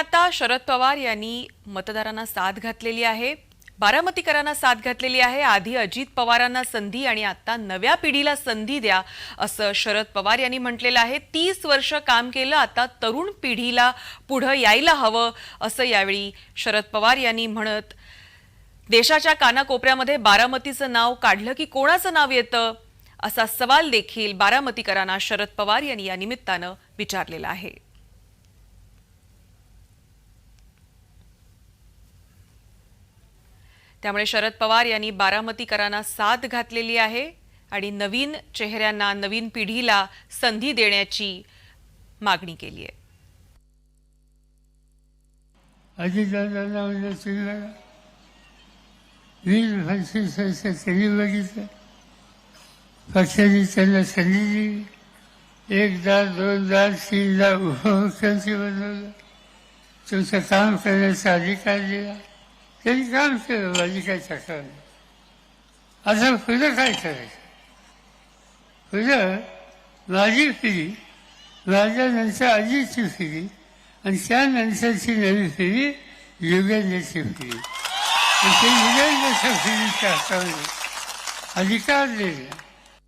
आता शरद पवार यांनी मतदारांना साथ घातलेली आहे. बारामतीकरांना साथ घातलेली आहे. आधी अजित पवारांना संधी आणि आता नव्या पिढीला संधी द्या असं शरद पवार यांनी म्हटलेलं आहे. तीस वर्ष काम केलं आता तरुण पिढीला पुढं यायला हवं असं यावेळी शरद पवार यांनी म्हणत देशाच्या कानाकोपऱ्यामध्ये बारामतीचं नाव काढलं की कोणाचं नाव येतं? असा सवाल देखील बारामतीकरांना शरद पवार यांनी या निमित्तानं विचारलेला आहे. त्यामुळे शरद पवार यांनी बारामतीकरांना साथ घातलेली आहे आणि नवीन चेहऱ्यांना नवीन पिढीला संधी देण्याची मागणी केली आहे. अजितदादांना म्हणजे चिडला वीस पंचवीस त्यांनी बघितलं पक्षाने त्यांना संधी दिली. एकदा दोनदा तीनदा उपमुख्यमंत्री बनवलं तुमचं काम करण्याचा अधिकार दिला. त्यांनी काम केलं माझी काही तक्रार नाही आता पुढं काय करायचं पुढं माझी पिढी माझ्यानंतर आजीची पिढी आणि त्यानंतरची नवी पिढी युगेंद्रची पिढी आणि ते युगेंद्रच्या पिढीच्या हातामध्ये अधिकार दिले